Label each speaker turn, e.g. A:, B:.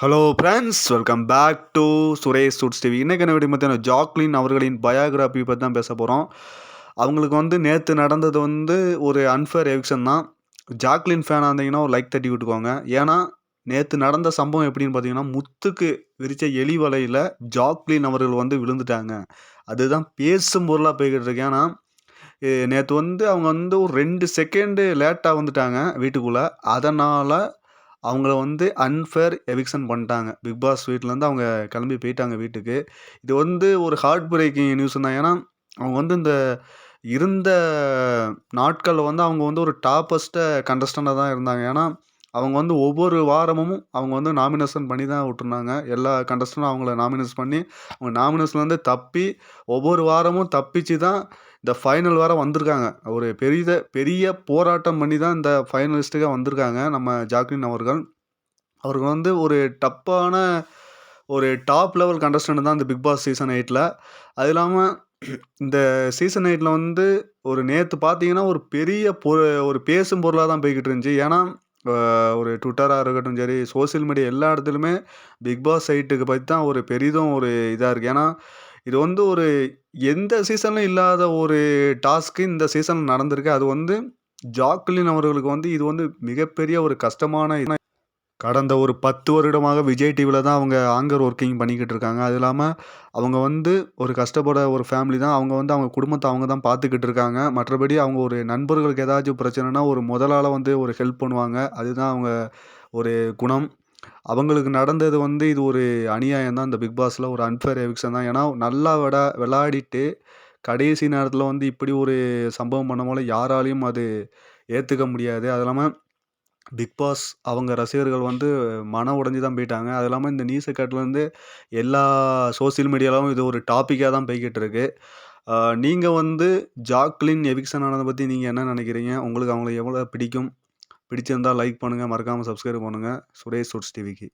A: Hello friends welcome back to Suresh shoots TV இன்றைக்கு என்ன video பார்த்தீங்கன்னா ஜாக்லின் அவர்களின் பயோகிராஃபி பற்றி தான் பேச போகிறோம் அவங்களுக்கு வந்து நேற்று நடந்தது வந்து ஒரு அன்ஃபேர் எவிக்ஷன் தான். ஜாக்லின் ஃபேனாக இருந்தீங்கன்னா ஒரு லைக் தட்டி விட்டுக்கோங்க. ஏன்னா நேற்று நடந்த சம்பவம் எப்படின்னு பார்த்தீங்கன்னா முத்துக்கு விரித்த எலி வலையில் ஜாக்லின் அவர்கள் வந்து விழுந்துட்டாங்க. அதுதான் பேசும் பொருளாக போய்கிட்டு இருக்கேன் ஏன்னா நேற்று வந்து அவங்க வந்து ஒரு ரெண்டு செகண்டு லேட்டாக வந்துட்டாங்க வீட்டுக்குள்ளே. அதனால் அவங்கள வந்து அன்ஃபேர் எவிக்ஷன் பண்ணிட்டாங்க. பிக் பாஸ் வீட்டிலேருந்து அவங்க கிளம்பி போயிட்டாங்க வீட்டுக்கு. இது வந்து ஒரு ஹார்ட் பிரேக்கிங் நியூஸ் தான். ஏன்னா அவங்க வந்து இந்த இருந்த நாட்களில் வந்து அவங்க வந்து ஒரு டாப்பஸ்ட்டை கண்டஸ்டண்டாக தான் இருந்தாங்க. ஏன்னா அவங்க வந்து ஒவ்வொரு வாரமும் அவங்க வந்து நாமினேஷன் பண்ணி தான் விட்டுருந்தாங்க. எல்லா கண்டஸ்டனும் அவங்கள நாமினேஷன் பண்ணி அவங்க நாமினேஷன்லேருந்து தப்பி ஒவ்வொரு வாரமும் தப்பிச்சு தான் இந்த ஃபைனல் வர வந்திருக்காங்க. ஒரு பெரிய பெரிய போராட்டம் பண்ணி தான் இந்த ஃபைனலிஸ்ட்டுக்காக வந்திருக்காங்க நம்ம ஜாக்லின் அவர்கள். அவர்கள் வந்து ஒரு டப்பான ஒரு டாப் லெவல் கண்டஸ்டன்ட் தான் இந்த பிக் பாஸ் சீசன் எயிட்டில் அது இல்லாமல் இந்த சீசன் எயிட்டில் வந்து ஒரு நேற்று பார்த்தீங்கன்னா ஒரு பெரிய பொ ஒரு பேசும் பொருளாக தான் போய்கிட்டு இருந்துச்சு. ஏன்னா ஒரு ட்விட்டராக இருக்கட்டும் சரி சோசியல் மீடியா எல்லா இடத்துலையுமே பிக் பாஸ் சைட்டுக்கு பற்றி தான் ஒரு பெரிதும் ஒரு இதாக இருக்குது ஏன்னா இது வந்து ஒரு எந்த சீசன்லையும் இல்லாத ஒரு டாஸ்க்கு இந்த சீசனில் நடந்திருக்கு. அது வந்து ஜாக்லின் அவர்களுக்கு வந்து இது வந்து மிகப்பெரிய ஒரு கஷ்டமான கடந்த ஒரு பத்து வருடமாக விஜய் டிவியில் தான் அவங்க ஆங்கர் ஒர்க்கிங் பண்ணிக்கிட்டு இருக்காங்க. அது இல்லாமல் அவங்க வந்து ஒரு கஷ்டப்பட ஒரு ஃபேமிலி தான். அவங்க வந்து அவங்க குடும்பத்தை அவங்க தான் பார்த்துக்கிட்டு இருக்காங்க. மற்றபடி அவங்க ஒரு நண்பர்களுக்கு ஏதாச்சும் பிரச்சனைனா ஒரு முதலால் வந்து ஒரு ஹெல்ப் பண்ணுவாங்க. அதுதான் அவங்க ஒரு குணம். அவங்களுக்கு நடந்தது வந்து இது ஒரு அநியாயம் தான். இந்த பிக் பாஸில் ஒரு அன்ஃபேர் எவிக்ஷன் தான். ஏன்னா நல்லா விட விளையாடிட்டு கடைசி நேரத்தில் வந்து இப்படி ஒரு சம்பவம் பண்ண போல யாராலையும் அது ஏற்றுக்க முடியாது. அது இல்லாமல் பிக் பாஸ் அவங்க ரசிகர்கள் வந்து மன உடஞ்சி தான் போயிட்டாங்க. அது இல்லாமல் இந்த நியூஸை கேட்டுலேருந்து எல்லா சோசியல் மீடியாவிலும் இது ஒரு டாப்பிக்காக தான் போய்கிட்டு இருக்கு. நீங்கள் வந்து ஜாக்லின் எவிக்ஷன் ஆனதை பற்றி நீங்கள் என்ன நினைக்கிறீங்க? உங்களுக்கு அவங்களை எவ்வளோ பிடிக்கும்? பிடிச்சிருந்தால் லைக் பண்ணுங்கள் மறக்காமல் சப்ஸ்கிரைப் பண்ணுங்கள் சுரேஷ் சுட்ஸ் டிவிக்கு